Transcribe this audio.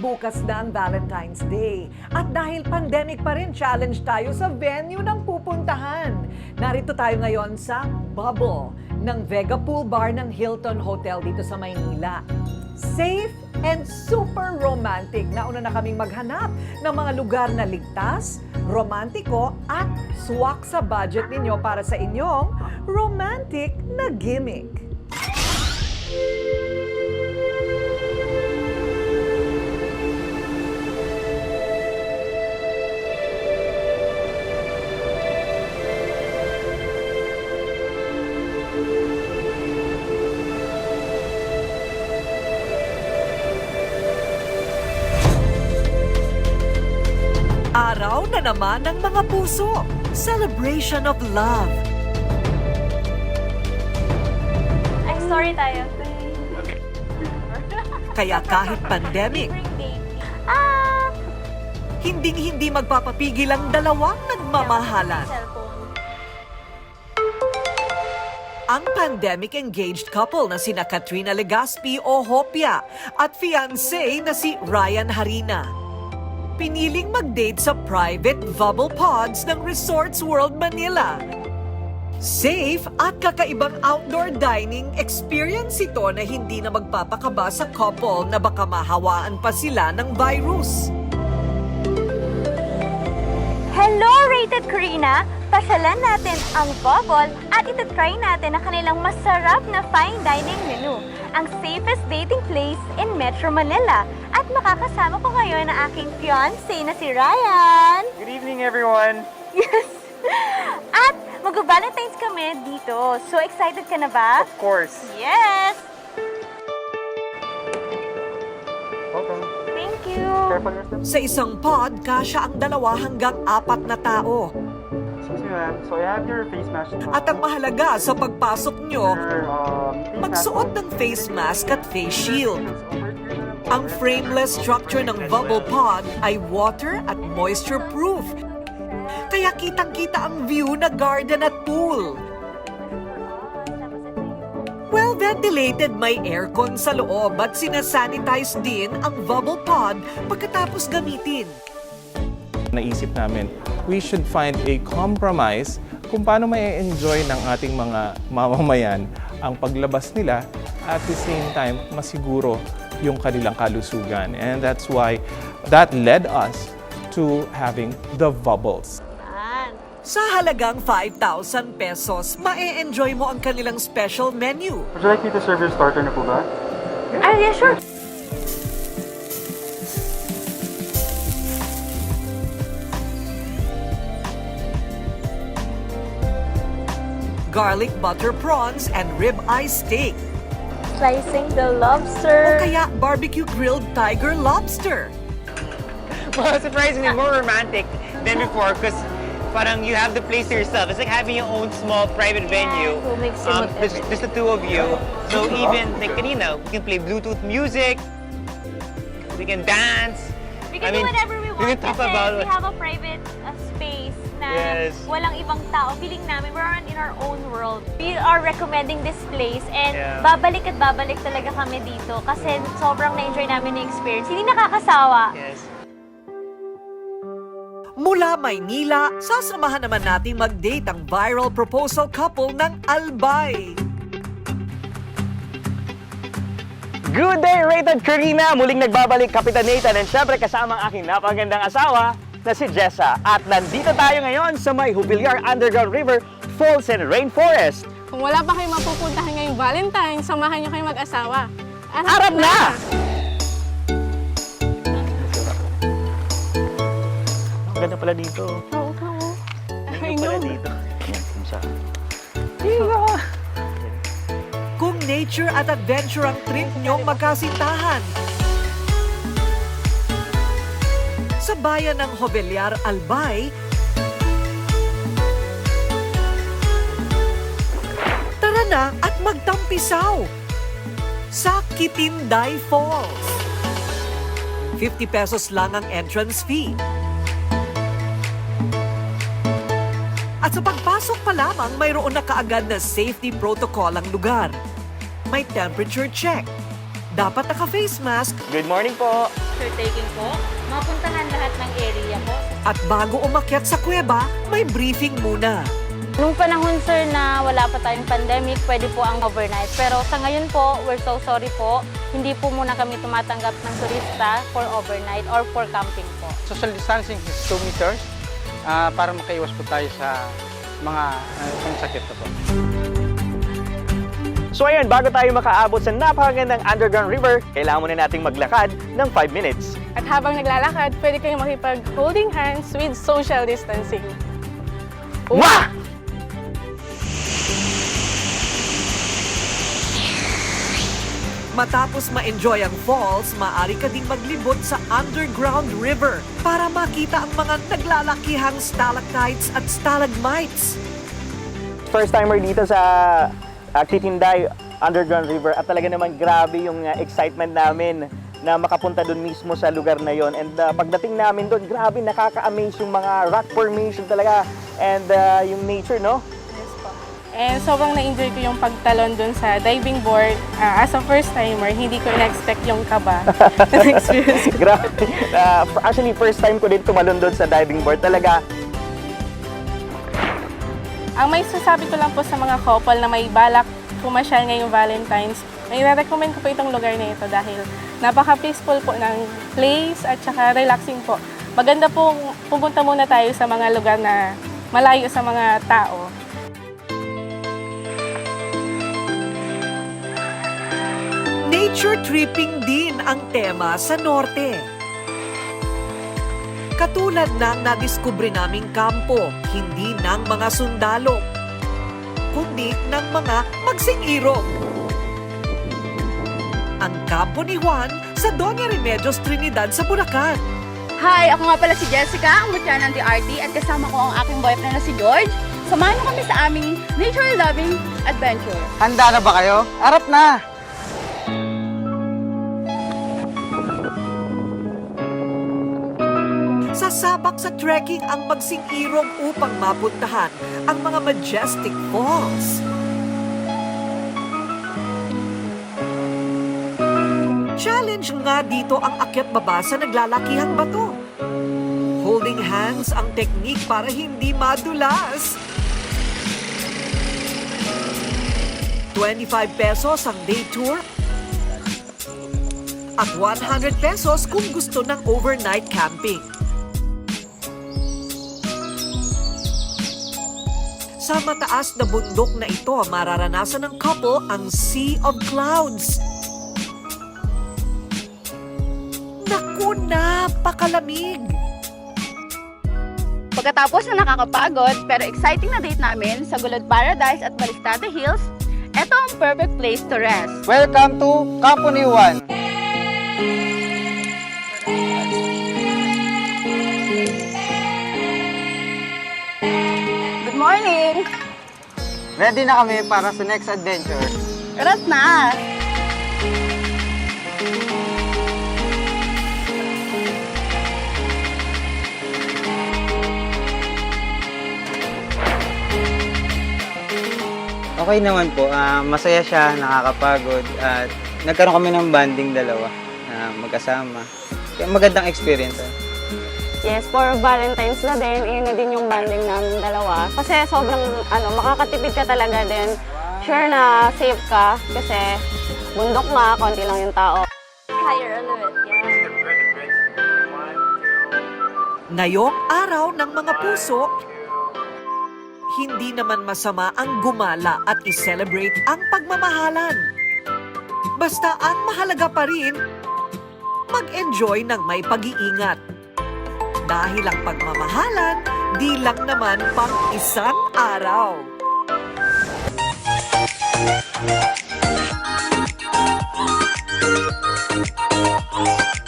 bukas na ang Valentine's Day. At dahil pandemic pa rin, challenge tayo sa venue ng pupuntahan. Narito tayo ngayon sa Bubble ng Vega Pool Bar ng Hilton Hotel dito sa Maynila. Safe and super romantic. Nauna na kaming maghanap ng mga lugar na ligtas, romantiko at swak sa budget ninyo para sa inyong romantic na gimmick. Naman ng mga puso. Celebration of love. Ay, sorry tayo. Kaya kahit pandemic. Ah! hinding-hindi magpapapigil ang dalawang nagmamahalan. Ang pandemic-engaged couple na sina Katrina Legaspi o Hopia at fiancé na si Ryan Harina. Piniling mag-date sa private bubble pods ng Resorts World Manila. Safe at kakaibang outdoor dining experience ito na hindi na magpapakaba sa couple na baka mahawaan pa sila ng virus. Hello, Rated Karina! Pasyalan natin ang Bubble at itatry natin ang kanilang masarap na fine dining menu. Ang safest dating place in Metro Manila. At makakasama ko ngayon ang aking fiancé na si Ryan. Good evening, everyone. Yes! At mag-Valentine's kami dito. So excited ka na ba? Of course. Yes! Welcome. Thank you! Sa isang pod, kasya ang dalawa hanggang apat na tao. Ma'am. So I have your face mask. At ang mahalaga sa pagpasok nyo, um, magsuot ng face mask at face shield. Ang frameless structure ng bubble pod ay water at moisture proof. Kaya kitang-kita ang view na garden at pool. Well ventilated, may aircon sa loob at sinasanitize din ang bubble pod pagkatapos gamitin. Naisip namin, we should find a compromise kung paano may enjoy ng ating mga mamamayan ang paglabas nila at the same time masiguro yung kanilang kalusugan. And that's why that led us to having the bubbles. Sa halagang 5,000 pesos, ma-enjoy mo ang kanilang special menu. Would you like me to serve your starter na po ba? Ah, yeah, sure. Garlic butter prawns and rib-eye steak. Slicing the O lobster. kaya barbecue grilled tiger lobster. Well, surprisingly more romantic than before because parang you have the place to yourself. It's like having your own small private venue. who makes you Um, look there's, just the two of you. So even like kanina, we can play Bluetooth music. We can dance. We can I do mean, whatever we want we can talk about- we have a private uh, space na Yes. walang ibang tao. Feeling namin, we're in our own world. We are recommending this place and Yeah. babalik at babalik talaga kami dito kasi sobrang na-enjoy namin yung experience. Hindi nakakasawa. Yes. Mula Maynila, sasamahan naman nating mag-date ang viral proposal couple ng Albay. Good day, Rated Karina! Muling nagbabalik Kapitan Nathan and syempre kasama ang aking napagandang asawa na si Jessa. At nandito tayo ngayon sa may Jubilyar Underground River Falls and Rainforest. Kung wala pa kayong mapupuntahan ngayong Valentine, samahan niyo kayong mag-asawa. Arap na! Ang ganda pala dito. Oo, Ang ganda pala dito. Kung sa... Kung nature at adventure ang trip nyong magkasintahan. Sa bayan ng Jovellar, Albay, tara na at magtampisaw sa Kitinday Falls. 50 pesos lang ang entrance fee. At sa pagpasok pa lamang, mayroon na kaagad na safety protocol ang lugar. May temperature check. Dapat naka-face mask Good morning po. picture taking po, mapuntahan lahat ng area po. At bago umakyat sa kuweba, may briefing muna. Nung panahon sir na wala pa tayong pandemic, pwede po ang overnight. Pero sa ngayon po, we're so sorry po, hindi po muna kami tumatanggap ng turista for overnight or for camping po. social distancing is 2 meters ah, para makaiwas po tayo sa mga uh, sakit na po. So ayun, bago tayo makaabot sa napakagandang underground river, kailangan muna nating maglakad ng 5 minutes. At habang naglalakad, pwede kayong makipag-holding hands with social distancing. Mwah! Matapos ma-enjoy ang falls, maaari ka ding maglibot sa underground river para makita ang mga naglalakihang stalactites at stalagmites. First timer dito sa uh, Titinday Underground River at talaga naman grabe yung uh, excitement namin na makapunta doon mismo sa lugar na yon and uh, pagdating namin doon grabe nakaka-amaze yung mga rock formation talaga and uh, yung nature no Yes po. And sobrang na-enjoy ko yung pagtalon dun sa diving board. Ah, as a first timer, hindi ko na-expect yung kaba na experience ko. grabe Uh, actually first time ko din tumalon doon sa diving board talaga Ang may sasabi ko lang po sa mga couple na may balak pumasyal ngayong Valentine's, may recommend ko po itong lugar na ito dahil napaka-peaceful po ng place at saka relaxing po. Maganda pong pupunta muna tayo sa mga lugar na malayo sa mga tao. Nature tripping din ang tema sa norte. Katulad ng nadiskubre naming kampo, hindi ng mga sundalo, kundi ng mga magsing-irog. Ang kampo ni Juan sa Doña Remedios Trinidad sa Bulacan. Hi, ako nga pala si Jessica, ang mutya ng DRT at kasama ko ang aking boyfriend na si George. Samahan mo kami sa aming nature-loving adventure. Handa na ba kayo? Arap na! Sasabak sa trekking ang magsing-irog upang mapuntahan ang mga majestic falls. Challenge nga dito ang akyat baba sa naglalakihang bato. Holding hands ang teknik para hindi madulas. 25 pesos ang day tour at 100 pesos kung gusto ng overnight camping. Sa mataas na bundok na ito, mararanasan ng couple ang Sea of Clouds. Naku, napakalamig! Pagkatapos na nakakapagod pero exciting na date namin sa Gulod Paradise at Baliktado Hills, ito ang perfect place to rest. Welcome to Company 1! Morning! Ready na kami para sa next adventure. Karat na! Okay naman po. Ah, masaya siya, nakakapagod at nagkaroon kami ng banding dalawa na magkasama. Kaya magandang experience. ah. Yes, for Valentine's na din, yun na din yung banding namin dalawa. Kasi sobrang, ano, makakatipid ka talaga din. Sure na safe ka kasi bundok nga, konti lang yung tao. Higher a little bit, yeah. Ngayong araw ng mga puso, hindi naman masama ang gumala at i-celebrate ang pagmamahalan. Basta ang mahalaga pa rin, mag-enjoy ng may pag-iingat. Dahil ang pagmamahalan, di lang naman pang isang araw. Thank.